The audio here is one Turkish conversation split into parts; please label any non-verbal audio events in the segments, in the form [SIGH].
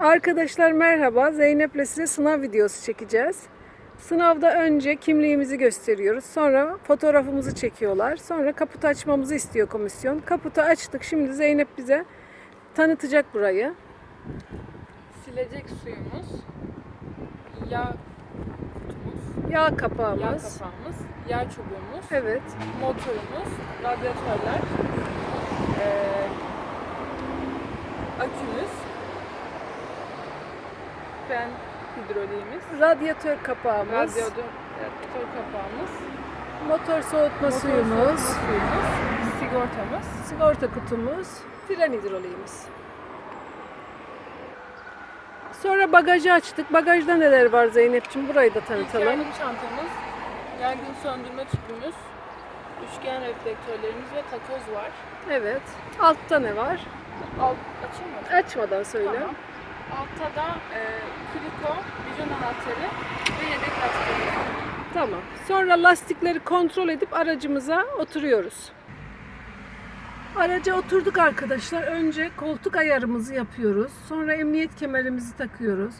Arkadaşlar merhaba. Zeynep'le size sınav videosu çekeceğiz. Sınavda önce kimliğimizi gösteriyoruz. Sonra fotoğrafımızı çekiyorlar. Sonra kaputu açmamızı istiyor komisyon. Kaputu açtık. Şimdi Zeynep bize tanıtacak burayı. Silecek suyumuz, yağ kutumuz, Yağ yağ kapağımız. kapağımız, yağ çubuğumuz, Evet. motorumuz, radyatörler, eee akümüz, fren hidroliğimiz, Radyatör kapağımız. radyatör, radyatör kapağımız, Motor soğutma motor suyumuz. soğutma suyumuz, sigortamız, Sigorta kutumuz. Fren hidroliğimiz. Sonra bagajı açtık. Bagajda neler var Zeynep'ciğim? Burayı da İlk tanıtalım. yardım çantamız, yangın söndürme tüpümüz, üçgen reflektörlerimiz ve takoz var. Evet. Altta ne var? Alt açayım mı? Açmadan söyle. Tamam. Altta da e, kliko, vijon anahtarı ve yedek lastiğimiz var. Tamam. Sonra lastikleri kontrol edip aracımıza oturuyoruz. Araca oturduk arkadaşlar. Önce koltuk ayarımızı yapıyoruz. Sonra emniyet kemerimizi takıyoruz.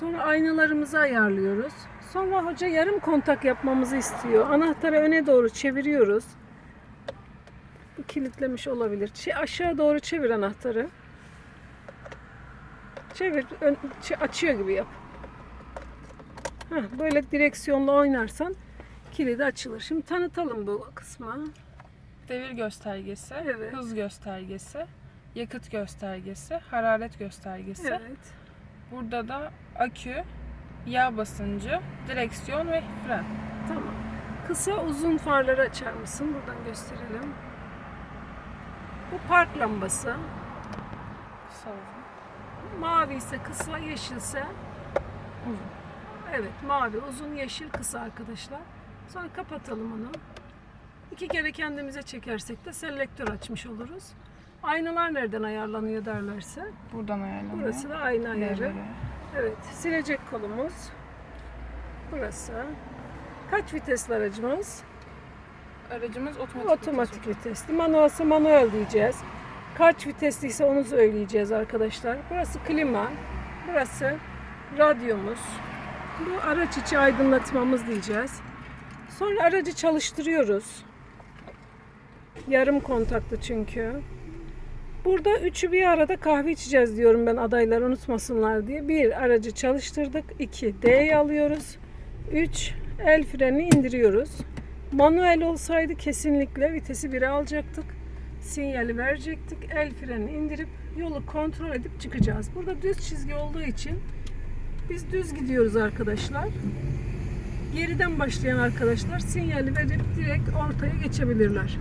Sonra aynalarımızı ayarlıyoruz. Sonra hoca yarım kontak yapmamızı istiyor. Anahtarı öne doğru çeviriyoruz. Bu kilitlemiş olabilir. Çe- aşağı doğru çevir anahtarı. Çevir. ön- açıyor gibi yap. Heh, böyle direksiyonla oynarsan kilidi açılır. Şimdi tanıtalım bu kısmı. Devir göstergesi, Evet. hız göstergesi, yakıt göstergesi, hararet göstergesi. Evet. Burada da akü, yağ basıncı, direksiyon ve fren. Tamam. Kısa uzun farları açar mısın? Buradan gösterelim. Bu park lambası. Sağ olun. Mavi ise kısa, yeşilse Uzun. evet mavi, uzun, yeşil, kısa arkadaşlar. Sonra kapatalım onu. İki kere kendimize çekersek de selektör açmış oluruz. Aynalar nereden ayarlanıyor derlerse. Buradan ayarlanıyor. Burası da ayna ayarı. Devre. Evet, silecek kolumuz. Burası. Kaç vitesli aracımız? Aracımız otomatik. Otomatik vitesli. Manuelse manuel diyeceğiz. Kaç vitesliyse onu söyleyeceğiz arkadaşlar. Burası klima. Burası radyomuz. Bu araç içi aydınlatmamız diyeceğiz. Sonra aracı çalıştırıyoruz. Yarım kontaklı çünkü. Burada üçü bir arada kahve içeceğiz diyorum ben adaylar unutmasınlar diye. Bir aracı çalıştırdık. iki D'yi alıyoruz. Üç el freni indiriyoruz. Manuel olsaydı kesinlikle vitesi 1'e alacaktık. Sinyali verecektik. El freni indirip yolu kontrol edip çıkacağız. Burada düz çizgi olduğu için biz düz gidiyoruz arkadaşlar. Geriden başlayan arkadaşlar sinyali verip direkt ortaya geçebilirler.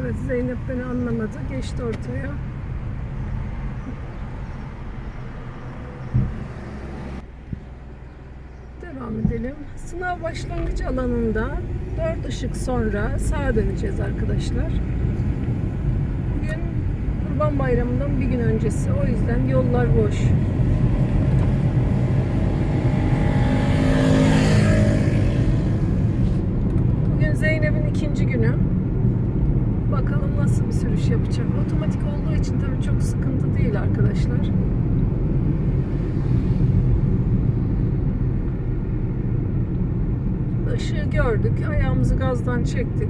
Evet Zeynep beni anlamadı. Geçti ortaya. Devam edelim. Sınav başlangıç alanında 4 ışık sonra sağa döneceğiz arkadaşlar. Kurban Bayramı'ndan bir gün öncesi. O yüzden yollar boş. Bugün Zeynep'in ikinci günü. Bakalım nasıl bir sürüş yapacak. Otomatik olduğu için tabii çok sıkıntı değil arkadaşlar. Işığı gördük. Ayağımızı gazdan çektik.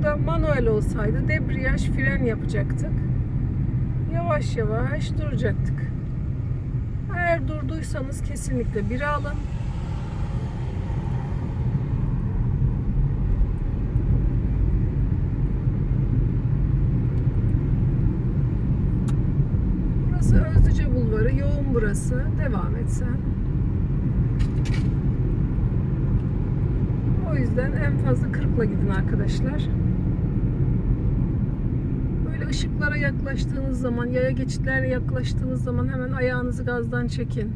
Burada manuel olsaydı debriyaj fren yapacaktık. Yavaş yavaş duracaktık. Eğer durduysanız kesinlikle bir alın. Burası Özlüce Bulvarı. Yoğun burası. Devam et sen. O yüzden en fazla 40'la gidin arkadaşlar. Böyle ışıklara yaklaştığınız zaman, yaya geçitlerine yaklaştığınız zaman hemen ayağınızı gazdan çekin.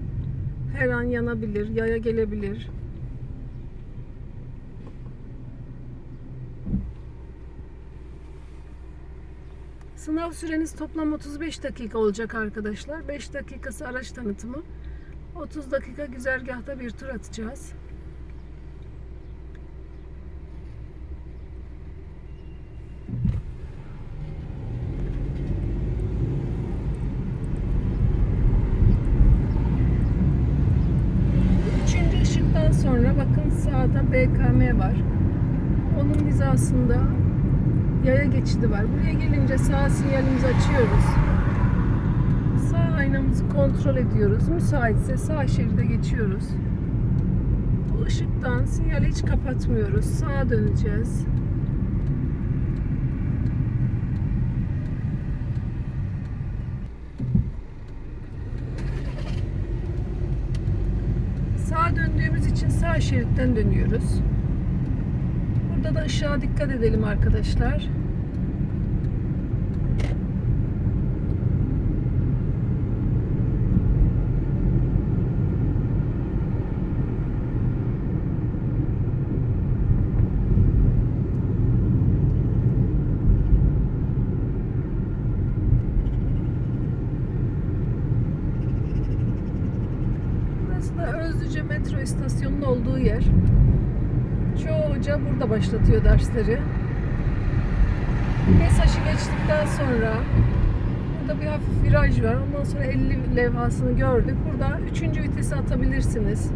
Her an yanabilir, yaya gelebilir. Sınav süreniz toplam 35 dakika olacak arkadaşlar. 5 dakikası araç tanıtımı. 30 dakika güzergahta bir tur atacağız. sağda BKM var. Onun hizasında yaya geçidi var. Buraya gelince sağ sinyalimizi açıyoruz. Sağ aynamızı kontrol ediyoruz. Müsaitse sağ şeride geçiyoruz. Bu ışıktan sinyali hiç kapatmıyoruz. Sağa döneceğiz. Sağa döndüğümüz için sağ şeritten dönüyoruz. Burada da ışığa dikkat edelim arkadaşlar. Burası da Özlüce metro istasyonunun olduğu yer. Çoğu hoca burada başlatıyor dersleri. Mesaşı geçtikten sonra burada bir hafif viraj var. Ondan sonra 50 levhasını gördük. Burada 3. vitesi atabilirsiniz.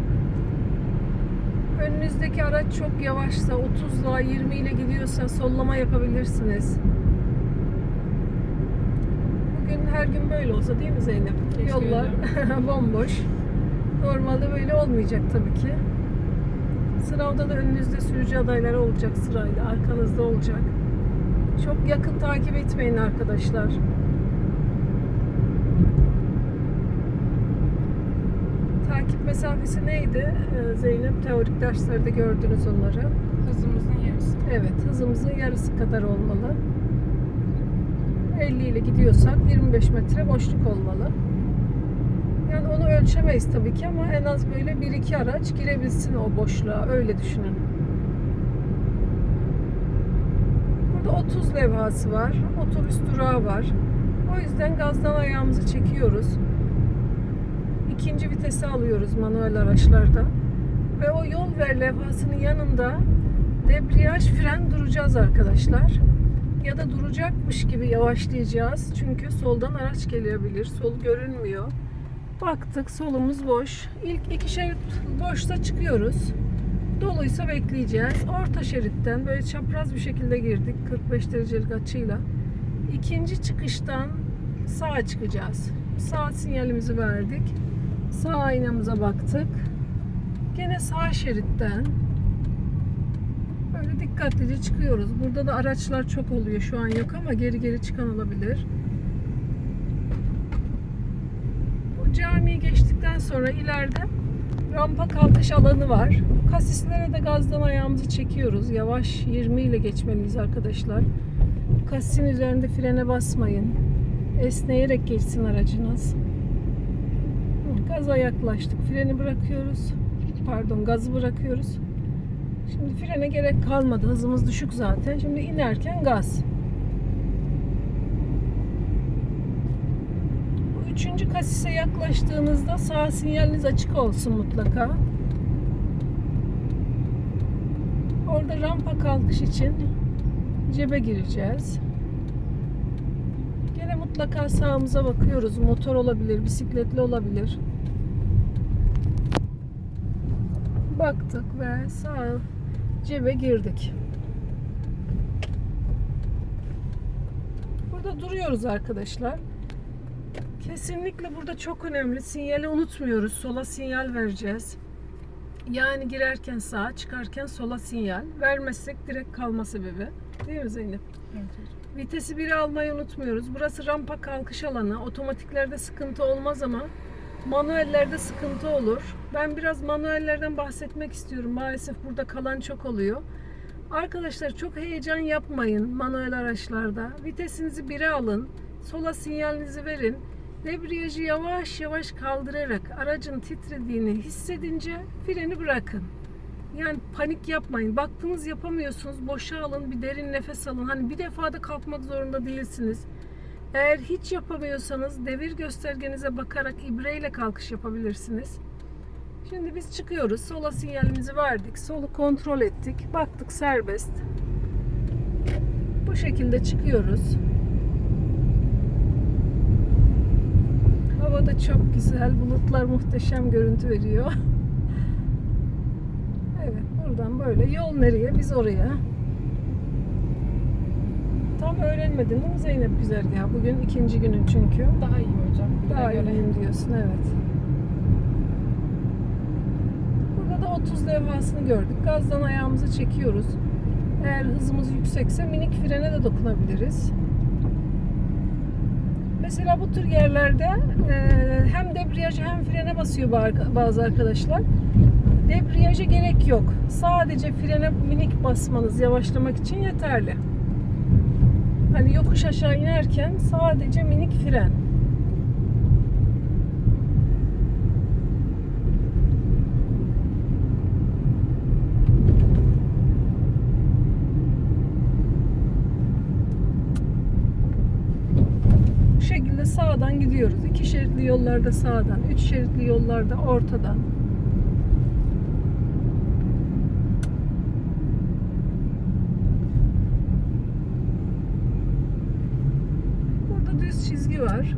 Önünüzdeki araç çok yavaşsa 30 ile 20 ile gidiyorsa sollama yapabilirsiniz. Bugün her gün böyle olsa değil mi Zeynep? Keşke Yollar [LAUGHS] bomboş. Normalde böyle olmayacak tabii ki. Sınavda da önünüzde sürücü adayları olacak sırayla. Arkanızda olacak. Çok yakın takip etmeyin arkadaşlar. Takip mesafesi neydi Ee, Zeynep? Teorik derslerde gördünüz onları. Hızımızın yarısı. Evet, hızımızın yarısı kadar olmalı. 50 ile gidiyorsak 25 metre boşluk olmalı. Yani onu ölçemeyiz tabii ki ama en az böyle 1-2 araç girebilsin o boşluğa. Öyle düşünün. Burada 30 levhası var. Otobüs durağı var. O yüzden gazdan ayağımızı çekiyoruz. İkinci vitesi alıyoruz manuel araçlarda. Ve o yol ver levhasının yanında debriyaj fren duracağız arkadaşlar. Ya da duracakmış gibi yavaşlayacağız. Çünkü soldan araç gelebilir. Sol görünmüyor. Baktık solumuz boş. İlk iki şerit boşsa çıkıyoruz. Doluysa bekleyeceğiz. Orta şeritten böyle çapraz bir şekilde girdik 45 derecelik açıyla. İkinci çıkıştan sağa çıkacağız. Sağ sinyalimizi verdik. Sağ aynamıza baktık. Gene sağ şeritten böyle dikkatlice çıkıyoruz. Burada da araçlar çok oluyor. Şu an yok ama geri geri çıkan olabilir. Bu camiyi geçtikten sonra ileride rampa kalkış alanı var. Kasislere de gazdan ayağımızı çekiyoruz. Yavaş 20 ile geçmeliyiz arkadaşlar. Kasisin üzerinde frene basmayın. Esneyerek geçsin aracınız. Gaza yaklaştık. Freni bırakıyoruz. Pardon gazı bırakıyoruz. Şimdi frene gerek kalmadı. Hızımız düşük zaten. Şimdi inerken gaz. Bu üçüncü kasise yaklaştığınızda sağ sinyaliniz açık olsun mutlaka. Orada rampa kalkış için cebe gireceğiz. Gene mutlaka sağımıza bakıyoruz. Motor olabilir, bisikletli olabilir. Baktık ve sağ cebe girdik. Burada duruyoruz arkadaşlar. Kesinlikle burada çok önemli. Sinyali unutmuyoruz. Sola sinyal vereceğiz. Yani girerken sağa, çıkarken sola sinyal. Vermezsek direkt kalma sebebi. Değil mi Zeynep? Evet. Vitesi 1'e almayı unutmuyoruz. Burası rampa kalkış alanı. Otomatiklerde sıkıntı olmaz ama manuellerde sıkıntı olur. Ben biraz manuellerden bahsetmek istiyorum. Maalesef burada kalan çok oluyor. Arkadaşlar çok heyecan yapmayın manuel araçlarda. Vitesinizi 1'e alın. Sola sinyalinizi verin. Debriyajı yavaş yavaş kaldırarak aracın titrediğini hissedince freni bırakın. Yani panik yapmayın. Baktınız yapamıyorsunuz. Boşa alın, bir derin nefes alın. Hani bir defada kalkmak zorunda değilsiniz. Eğer hiç yapamıyorsanız devir göstergenize bakarak ibreyle kalkış yapabilirsiniz. Şimdi biz çıkıyoruz. Sola sinyalimizi verdik. Solu kontrol ettik. Baktık serbest. Bu şekilde çıkıyoruz. Hava da çok güzel. Bulutlar muhteşem görüntü veriyor. [LAUGHS] Evet, Buradan böyle yol nereye biz oraya. Tam öğrenmedin değil mi Zeynep güzergahı? Bugün ikinci günün çünkü. Daha iyi hocam. Daha göre. iyiyim diyorsun evet. Burada da 30 levhasını gördük. Gazdan ayağımızı çekiyoruz. Eğer hızımız yüksekse minik frene de dokunabiliriz. Mesela bu tür yerlerde e, hem debriyaja hem frene basıyor ba- bazı arkadaşlar. Debriyaja gerek yok. Sadece frene minik basmanız yavaşlamak için yeterli. Hani yokuş aşağı inerken sadece minik fren. Bu şekilde sağdan gidiyoruz. İki şeritli yollarda sağdan, üç şeritli yollarda ortadan. Burada düz çizgi var.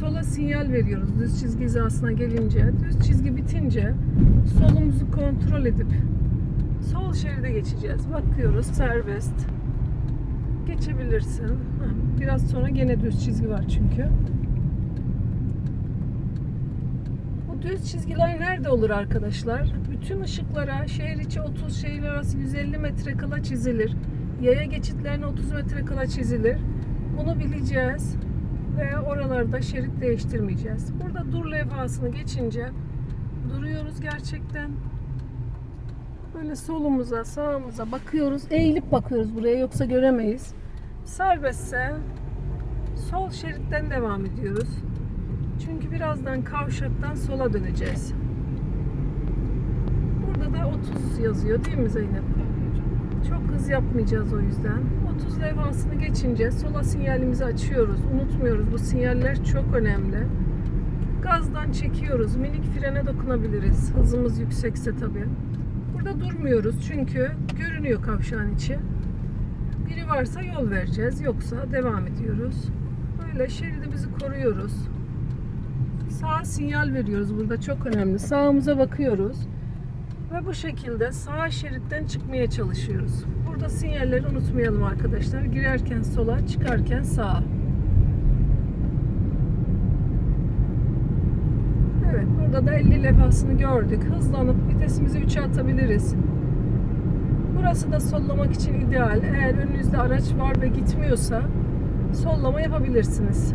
Sola sinyal veriyoruz düz çizgi hizasına gelince. Düz çizgi bitince solumuzu kontrol edip sol şeride geçeceğiz. Bakıyoruz serbest. Geçebilirsin. Biraz sonra gene düz çizgi var çünkü. Bu düz çizgiler nerede olur arkadaşlar? Bütün ışıklara şehir içi 30 şehir arası 150 metre kala çizilir. Yaya geçitlerine 30 metre kala çizilir. Bunu bileceğiz ve oralarda şerit değiştirmeyeceğiz. Burada dur levhasını geçince duruyoruz gerçekten. Böyle solumuza, sağımıza bakıyoruz. Eğilip bakıyoruz buraya yoksa göremeyiz. Serbestse sol şeritten devam ediyoruz. Çünkü birazdan kavşaktan sola döneceğiz. Burada da 30 yazıyor değil mi Zeynep? Çok hız yapmayacağız o yüzden. 30 levhasını geçince sola sinyalimizi açıyoruz. Unutmuyoruz bu sinyaller çok önemli. Gazdan çekiyoruz. Minik frene dokunabiliriz. Hızımız yüksekse tabii. Burada durmuyoruz çünkü görünüyor kavşağın içi. Biri varsa yol vereceğiz. Yoksa devam ediyoruz. Böyle şeridimizi koruyoruz. Sağ sinyal veriyoruz burada çok önemli. Sağımıza bakıyoruz. Ve bu şekilde sağ şeritten çıkmaya çalışıyoruz. Burada sinyalleri unutmayalım arkadaşlar. Girerken sola, çıkarken sağa. Evet, burada da 50 levhasını gördük. Hızlanıp vitesimizi 3'e atabiliriz. Burası da sollamak için ideal. Eğer önünüzde araç var ve gitmiyorsa sollama yapabilirsiniz.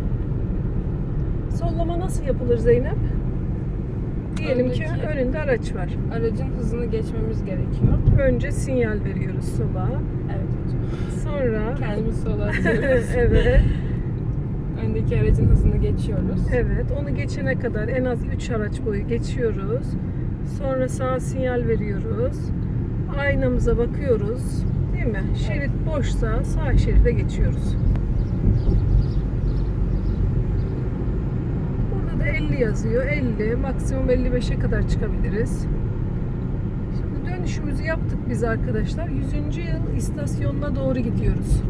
Sollama nasıl yapılır Zeynep? Diyelim ki Öndeki- önünde araç var. Aracın hızını geçmemiz gerekiyor. Önce sinyal veriyoruz sola. Evet hocam. Sonra Kendimizi sola [LAUGHS] atıyoruz. evet, Öndeki aracın hızını geçiyoruz. evet. Onu geçene kadar en az 3 araç boyu geçiyoruz. Sonra sağ sinyal veriyoruz. Aynamıza bakıyoruz. Değil mi? Şerit boşsa sağ şeride geçiyoruz. Burada da 50 yazıyor. 50, maksimum 55'e kadar çıkabiliriz. Şimdi dönüşümüzü yaptık biz arkadaşlar. 100. yıl istasyonuna doğru gidiyoruz.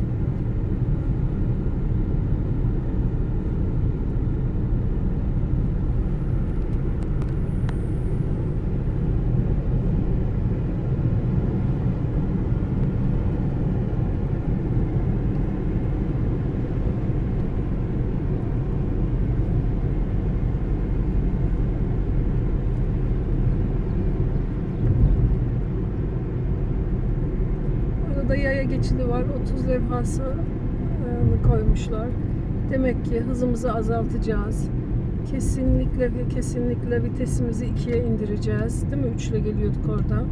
Burada da yaya geçidi var. 30 levhası e, koymuşlar. Demek ki hızımızı azaltacağız. Kesinlikle ve kesinlikle vitesimizi ikiye indireceğiz. Değil mi? Üçle geliyorduk orada.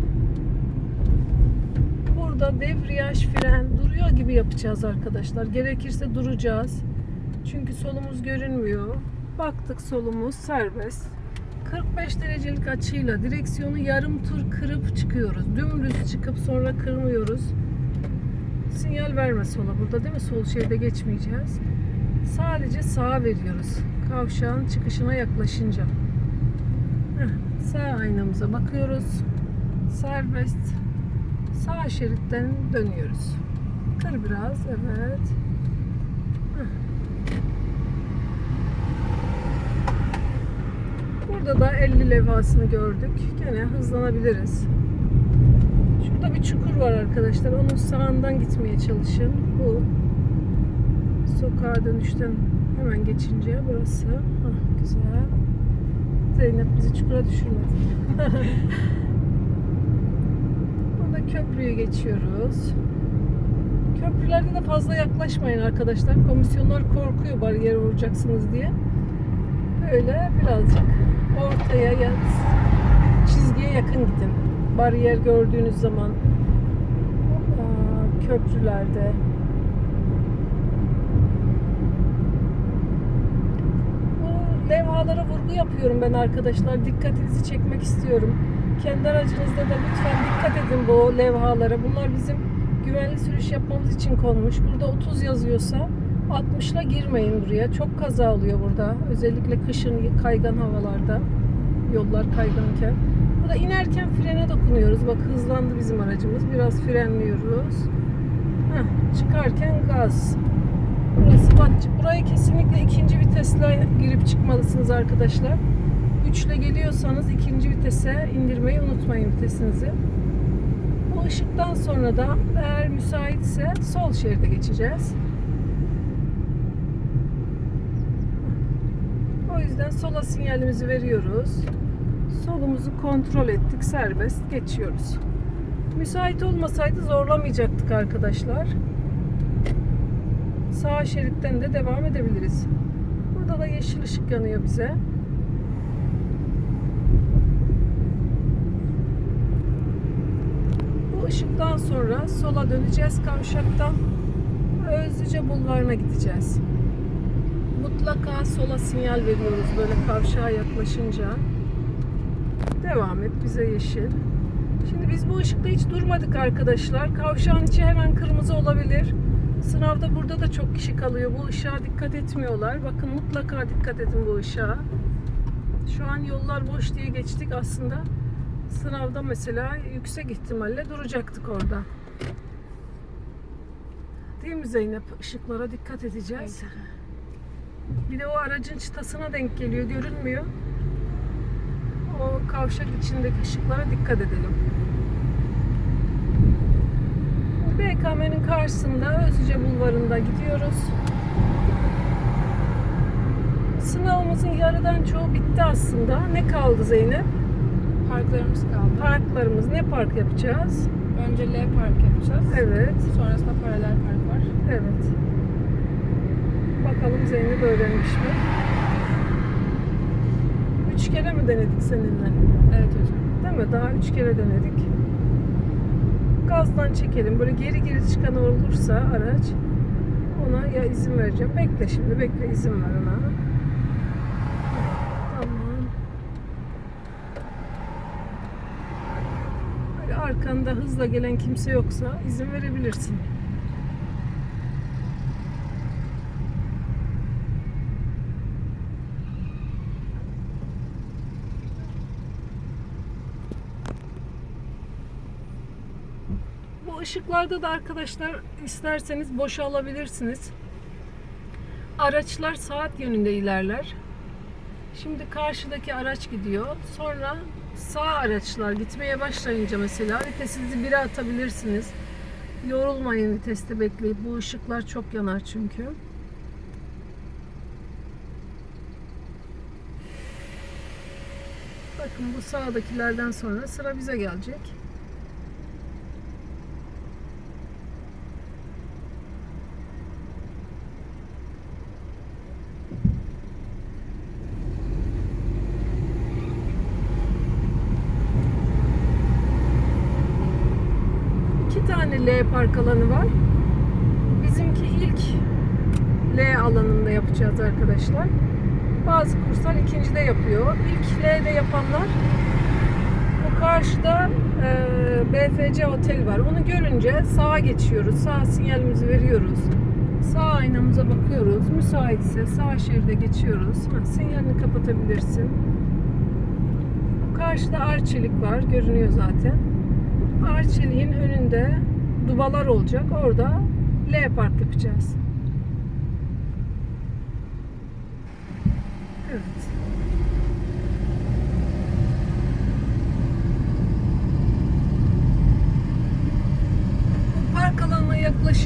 Burada debriyaj, fren duruyor gibi yapacağız arkadaşlar. Gerekirse duracağız. Çünkü solumuz görünmüyor. Baktık solumuz serbest. 45 derecelik açıyla direksiyonu yarım tur kırıp çıkıyoruz. Dümdüz çıkıp sonra kırmıyoruz. Sinyal verme sola burada değil mi? Sol şeride geçmeyeceğiz. Sadece sağa veriyoruz. Kavşağın çıkışına yaklaşınca. Heh, sağ aynamıza bakıyoruz. Serbest. Sağ şeritten dönüyoruz. Kır biraz. Evet. Burada da 50 levhasını gördük. Gene hızlanabiliriz. Burada bir çukur var arkadaşlar. Onun sağından gitmeye çalışın. Bu sokağa dönüşten hemen geçince burası. Hah, güzel. Zeynep bizi çukura düşürmedi. [LAUGHS] Burada köprüyü geçiyoruz. Köprülerde de fazla yaklaşmayın arkadaşlar. Komisyonlar korkuyor bariyer vuracaksınız diye. Böyle birazcık ortaya ya çizgiye yakın gidin. Bariyer gördüğünüz zaman aa, köprülerde bu levhalara vurgu yapıyorum ben arkadaşlar. Dikkatinizi çekmek istiyorum. Kendi aracınızda da lütfen dikkat edin bu levhalara. Bunlar bizim güvenli sürüş yapmamız için konmuş. Burada 30 yazıyorsa 60'la girmeyin buraya. Çok kaza oluyor burada. Özellikle kışın kaygan havalarda. Yollar kayganken. Burada inerken frene dokunuyoruz. Bak hızlandı bizim aracımız. Biraz frenliyoruz. Heh, çıkarken gaz. Burası Batçı. Burayı kesinlikle ikinci vitesle girip çıkmalısınız arkadaşlar. Üçle geliyorsanız ikinci vitese indirmeyi unutmayın vitesinizi. Bu ışıktan sonra da eğer müsaitse sol şeride geçeceğiz. O yüzden sola sinyalimizi veriyoruz. Solumuzu kontrol ettik. Serbest geçiyoruz. Müsait olmasaydı zorlamayacaktık arkadaşlar. Sağ şeritten de devam edebiliriz. Burada da yeşil ışık yanıyor bize. Bu ışıktan sonra sola döneceğiz kavşaktan. Özlüce bulvarına gideceğiz. Mutlaka sola sinyal veriyoruz böyle kavşağa yaklaşınca. Devam et bize yeşil. Şimdi biz bu ışıkta hiç durmadık arkadaşlar. Kavşağın içi hemen kırmızı olabilir. Sınavda burada da çok kişi kalıyor. Bu ışığa dikkat etmiyorlar. Bakın mutlaka dikkat edin bu ışığa. Şu an yollar boş diye geçtik aslında. Sınavda mesela yüksek ihtimalle duracaktık orada. Değil mi Zeynep? Işıklara dikkat edeceğiz. Bir de o aracın çıtasına denk geliyor. Görünmüyor. O kavşak içindeki ışıklara dikkat edelim. BKM'nin karşısında Özüce Bulvarı'nda gidiyoruz. Sınavımızın yarıdan çoğu bitti aslında. Ne kaldı Zeynep? Parklarımız kaldı. Parklarımız. Ne park yapacağız? Önce L park yapacağız. Evet, Sonrasında paralel park var. evet. Bakalım Zeynep öğrenmiş mi? Kere mi denedik seninle? Evet hocam. Değil mi? Daha üç kere denedik. Gazdan çekelim. Böyle geri geri çıkan olursa araç ona ya izin vereceğim. Bekle şimdi. Bekle izin ver ona. Tamam. Böyle arkanda hızla gelen kimse yoksa izin verebilirsin. Işıklarda da arkadaşlar isterseniz boşa alabilirsiniz. Araçlar saat yönünde ilerler. Şimdi karşıdaki araç gidiyor. Sonra sağ araçlar gitmeye başlayınca mesela vitesinizi bire atabilirsiniz. Yorulmayın viteste bekleyip. Bu ışıklar çok yanar çünkü. Bakın bu sağdakilerden sonra sıra bize gelecek. İki tane L park alanı var. Bizimki ilk L alanında yapacağız arkadaşlar. Bazı kurslar ikincide yapıyor. İlk L'de yapanlar bu karşıda e, BFC otel var. Onu görünce sağa geçiyoruz. Sağ sinyalimizi veriyoruz. Sağ aynamıza bakıyoruz. Müsaitse sağ şeride geçiyoruz. Ha, sinyalini kapatabilirsin. Bu karşıda Arçelik var. Görünüyor zaten. Arçelik'in önünde dubalar olacak. Orada L park yapacağız. Evet.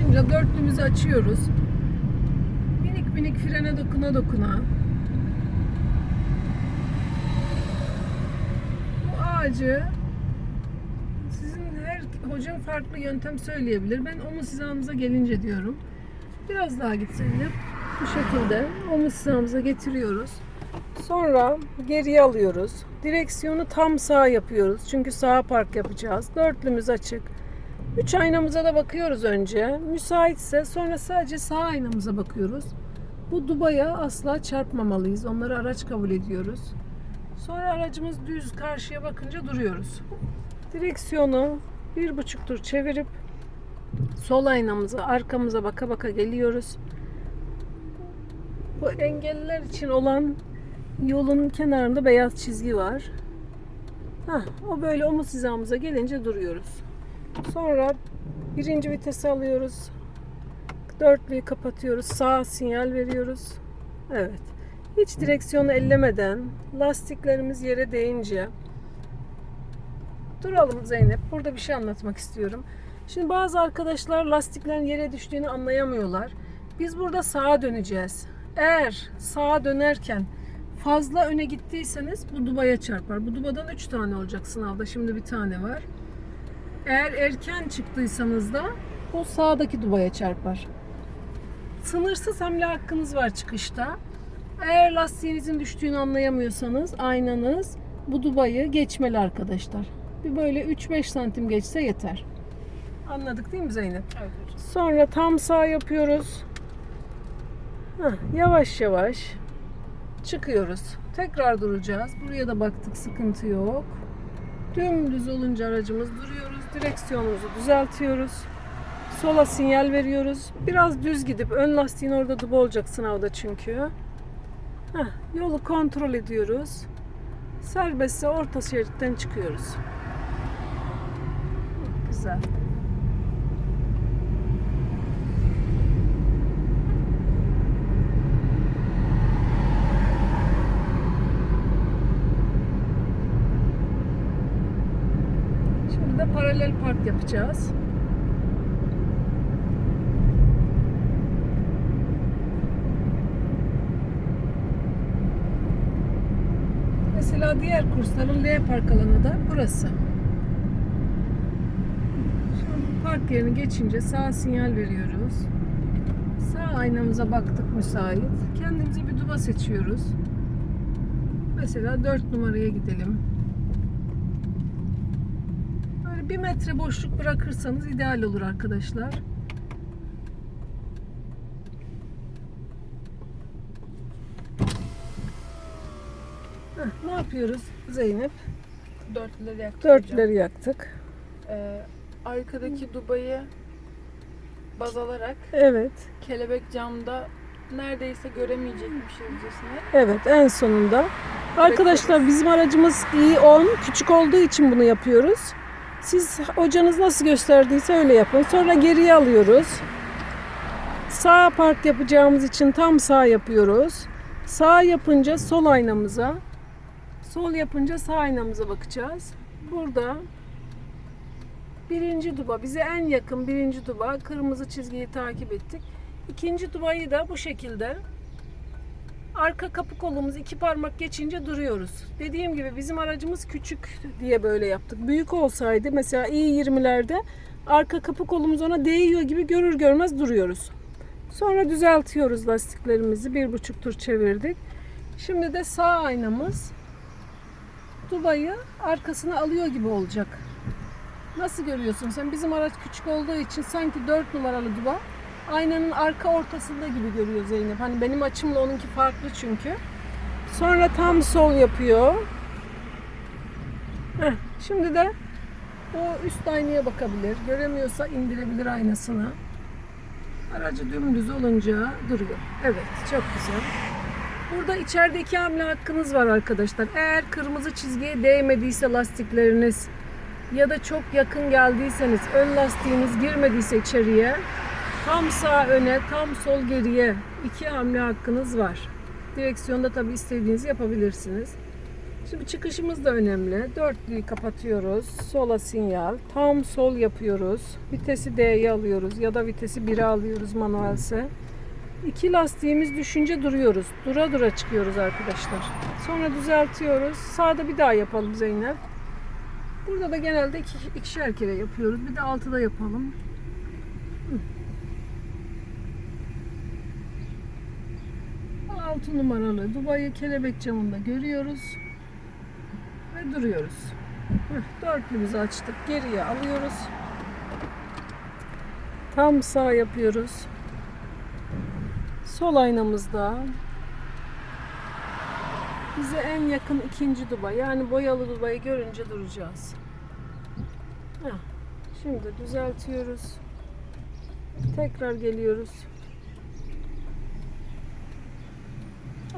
basınca dörtlümüzü açıyoruz. Minik minik frene dokuna dokuna. Bu ağacı hocam farklı yöntem söyleyebilir. Ben omuz hizamıza gelince diyorum. Biraz daha gitselim. Bu şekilde omuz hizamıza getiriyoruz. Sonra geriye alıyoruz. Direksiyonu tam sağ yapıyoruz. Çünkü sağa park yapacağız. Dörtlümüz açık. Üç aynamıza da bakıyoruz önce. Müsaitse sonra sadece sağ aynamıza bakıyoruz. Bu dubaya asla çarpmamalıyız. Onları araç kabul ediyoruz. Sonra aracımız düz karşıya bakınca duruyoruz. Direksiyonu bir buçuk tur çevirip sol aynamıza arkamıza baka baka geliyoruz. Bu engelliler için olan yolun kenarında beyaz çizgi var. Hah, o böyle omuz hizamıza gelince duruyoruz. Sonra birinci vitesi alıyoruz. Dörtlüyü kapatıyoruz. Sağ sinyal veriyoruz. Evet. Hiç direksiyonu ellemeden lastiklerimiz yere değince duralım Zeynep. Burada bir şey anlatmak istiyorum. Şimdi bazı arkadaşlar lastiklerin yere düştüğünü anlayamıyorlar. Biz burada sağa döneceğiz. Eğer sağa dönerken fazla öne gittiyseniz bu dubaya çarpar. Bu dubadan 3 tane olacak sınavda. Şimdi bir tane var. Eğer erken çıktıysanız da o sağdaki dubaya çarpar. Sınırsız hamle hakkınız var çıkışta. Eğer lastiğinizin düştüğünü anlayamıyorsanız aynanız bu dubayı geçmeli arkadaşlar. Bir böyle 3-5 santim geçse yeter. Anladık değil mi Zeynep? Evet hocam. Sonra tam sağ yapıyoruz. Heh, yavaş yavaş çıkıyoruz. Tekrar duracağız. Buraya da baktık sıkıntı yok. Dümdüz olunca aracımız duruyoruz. Direksiyonumuzu düzeltiyoruz. Sola sinyal veriyoruz. Biraz düz gidip ön lastiğin orada duba olacak sınavda çünkü. Heh, yolu kontrol ediyoruz. Serbestse orta şeritten çıkıyoruz. Güzel. Şimdi de paralel park yapacağız. Mesela diğer kursların L park alanı da burası. Şimdi park yerini geçince sağ sinyal veriyoruz. Sağ aynamıza baktık müsait. Kendimize bir duba seçiyoruz. Mesela 4 numaraya gidelim. Böyle bir metre boşluk bırakırsanız ideal olur arkadaşlar. Heh, ne yapıyoruz Zeynep? Dörtlüleri yaktık. Dörtleri yaktık. Ee, arkadaki dubayı baz alarak Evet. kelebek camda neredeyse göremeyecekmişizcesine Evet en sonunda. Arkadaşlar bizim aracımız i10 küçük olduğu için bunu yapıyoruz. Siz hocanız nasıl gösterdiyse öyle yapın. Sonra geriye alıyoruz. Sağ park yapacağımız için tam sağ yapıyoruz. Sağ yapınca sol aynamıza, sol yapınca sağ aynamıza bakacağız. Burada birinci duba bize en yakın birinci duba kırmızı çizgiyi takip ettik. İkinci dubayı da bu şekilde arka kapı kolumuz iki parmak geçince duruyoruz. Dediğim gibi bizim aracımız küçük diye böyle yaptık. Büyük olsaydı mesela i20'lerde arka kapı kolumuz ona değiyor gibi görür görmez duruyoruz. Sonra düzeltiyoruz lastiklerimizi. Bir buçuk tur çevirdik. Şimdi de sağ aynamız dubayı arkasına alıyor gibi olacak. Nasıl görüyorsun sen? Bizim araç küçük olduğu için sanki 4 numaralı duba aynanın arka ortasında gibi görüyor Zeynep. Hani benim açımla onunki farklı çünkü. Sonra tam sol yapıyor. Heh, şimdi de o üst aynaya bakabilir. Göremiyorsa indirebilir aynasını. Aracı dümdüz olunca duruyor. Evet çok güzel. Burada içerideki hamle hakkınız var arkadaşlar. Eğer kırmızı çizgiye değmediyse lastikleriniz ya da çok yakın geldiyseniz ön lastiğiniz girmediyse içeriye tam sağ öne tam sol geriye iki hamle hakkınız var. Direksiyonda tabi istediğinizi yapabilirsiniz. Şimdi çıkışımız da önemli. Dörtlüyü kapatıyoruz. Sola sinyal. Tam sol yapıyoruz. Vitesi D'ye alıyoruz ya da vitesi 1'e alıyoruz manuelse. İki lastiğimiz düşünce duruyoruz. Dura dura çıkıyoruz arkadaşlar. Sonra düzeltiyoruz. Sağda bir daha yapalım Zeynep. Burada da genelde iki, ikişer kere yapıyoruz. Bir de altıda yapalım. Altı numaralı Dubai'yi kelebek camında görüyoruz. Ve duruyoruz. Dörtlümüzü açtık. Geriye alıyoruz. Tam sağ yapıyoruz. Sol aynamızda bize en yakın ikinci duba yani boyalı dubayı görünce duracağız. Heh, Şimdi düzeltiyoruz. Tekrar geliyoruz.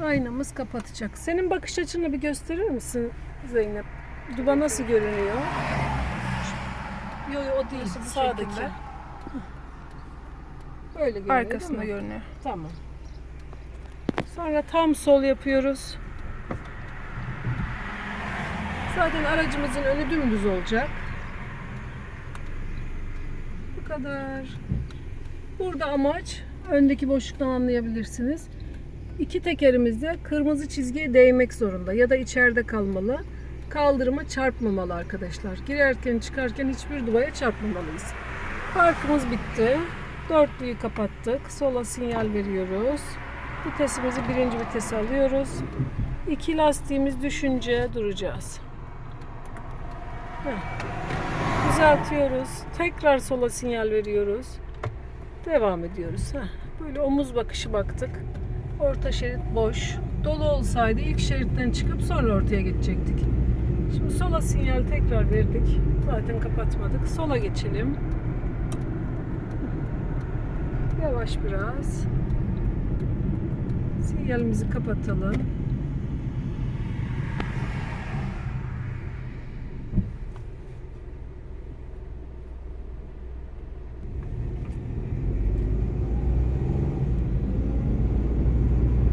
Aynamız kapatacak. Senin bakış açını bir gösterir misin Zeynep? Duba nasıl görünüyor? Yok yok o değil. bu Sağdaki. şekilde. Böyle görünüyor Arkasında değil mi? görünüyor. Tamam. Sonra tam sol yapıyoruz. Zaten aracımızın önü dümdüz olacak. Kadar. Burada amaç öndeki boşluktan anlayabilirsiniz. İki tekerimiz de kırmızı çizgiye değmek zorunda ya da içeride kalmalı. Kaldırıma çarpmamalı arkadaşlar. Girerken çıkarken hiçbir duvaya çarpmamalıyız. Parkımız bitti. Dörtlüyü kapattık. Sola sinyal veriyoruz. Vitesimizi birinci vitese alıyoruz. İki lastiğimiz düşünce duracağız. Heh. Düzeltiyoruz. Tekrar sola sinyal veriyoruz. Devam ediyoruz. Heh. Böyle omuz bakışı baktık. Orta şerit boş. Dolu olsaydı ilk şeritten çıkıp sonra ortaya geçecektik. Şimdi sola sinyal tekrar verdik. Zaten kapatmadık. Sola geçelim. Yavaş biraz. Sinyalimizi kapatalım.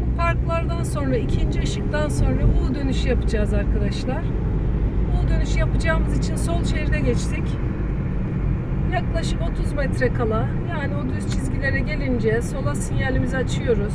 Bu Parklardan sonra ikinci ışıktan sonra U dönüşü yapacağız arkadaşlar. U dönüşü yapacağımız için sol şeride geçtik. Yaklaşık 30 metre kala yani o düz çizgilere gelince sola sinyalimizi açıyoruz.